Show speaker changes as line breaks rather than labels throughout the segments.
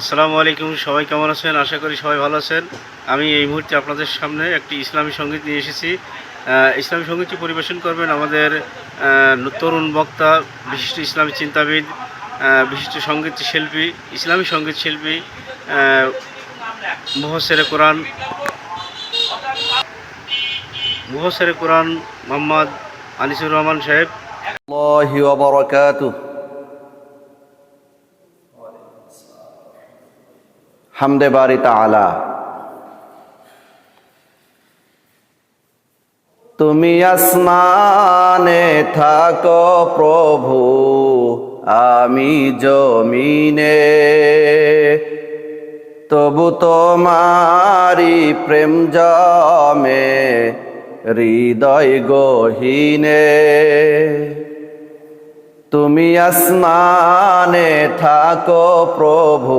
আসসালামু আলাইকুম, সবাই কেমন আছেন? আশা করি সবাই ভালো আছেন। আমি এই মুহূর্তে আপনাদের সামনে একটি ইসলামী সংগীত নিয়ে এসেছি। ইসলামী সঙ্গীতটি পরিবেশন করবেন আমাদের তরুণ বক্তা, বিশিষ্ট ইসলামী চিন্তাবিদ বিশিষ্ট সংগীত শিল্পী, ইসলামী সংগীত শিল্পী মোহসের কোরআন মোহসের কোরআন মোহাম্মদ আনিসুর রহমান সাহেব।
হামদে বারি তালা তুমি আসমানে থাকো প্রভু, আমি জমিনে। তবু তোমারি প্রেম জমে, হৃদয় গহীনে। তুমি আসমানে থাকো প্রভু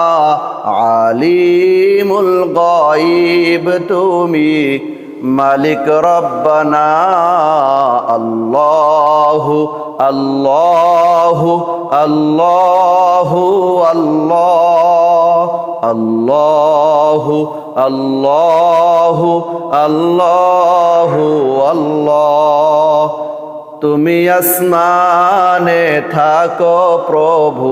আলিমুল গাইব তুমি মালিক রব্বানা। আল্লাহু আল্লাহু আল্লাহু, আল্লাহ, আল্লাহু আল্লাহু আল্লাহু, আল্লাহ। তুমি আসমানে থাকো প্রভু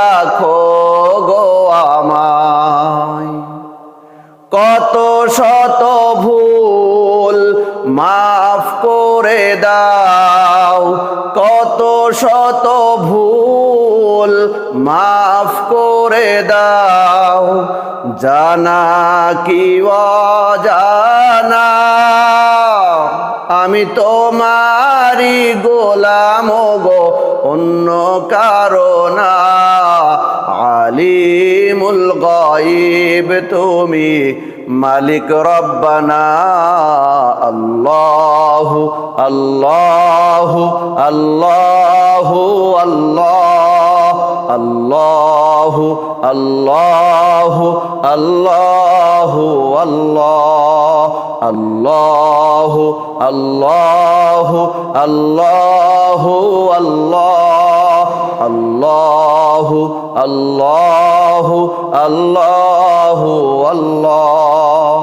কত শত ভুল মাফ করে দাও, কত শত ভুল মাফ করে দাও, জানা কি জানা আমি তোমারি গোলাম গো, অন্য কারণা আলিমুল গাইব তুমি মালিক রব্বানা আল্লাহু আল্লাহু আল্লাহু আল্লাহ আল্লাহু আল্লাহু আল্লাহু আল্লাহ আল্লাহু আল্লাহু আল্লাহু আল্লাহ আল্লাহু আল্লাহু আল্লাহু, আল্লাহ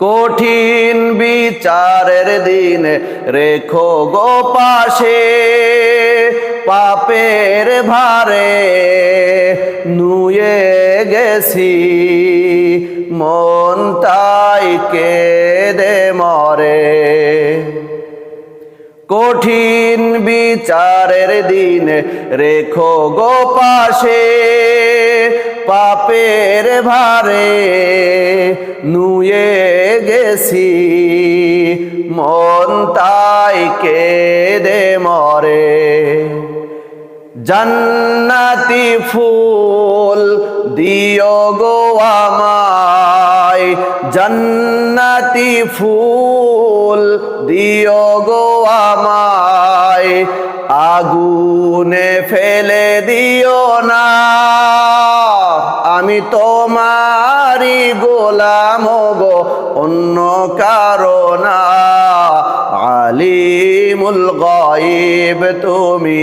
কঠিন বিচারের দিন রেখো গো পাশে, পাপের ভারে নুয়ে গেছি। মন তাই কেঁদে মরে। কঠিন বিচারের দিন, রেখো গো পাশে, পাপের ভারে নুয়ে গেছি। মন তাই কেঁদে মরে। জান্নাতি ফুল দিও গো আমায়। জান্নাতি ফুল দিও গো আমায়, আগুনে ফেলে দিও না। আমি তোমারি গোলাম গো, অন্য কারণা আলিমুল গাইব তুমি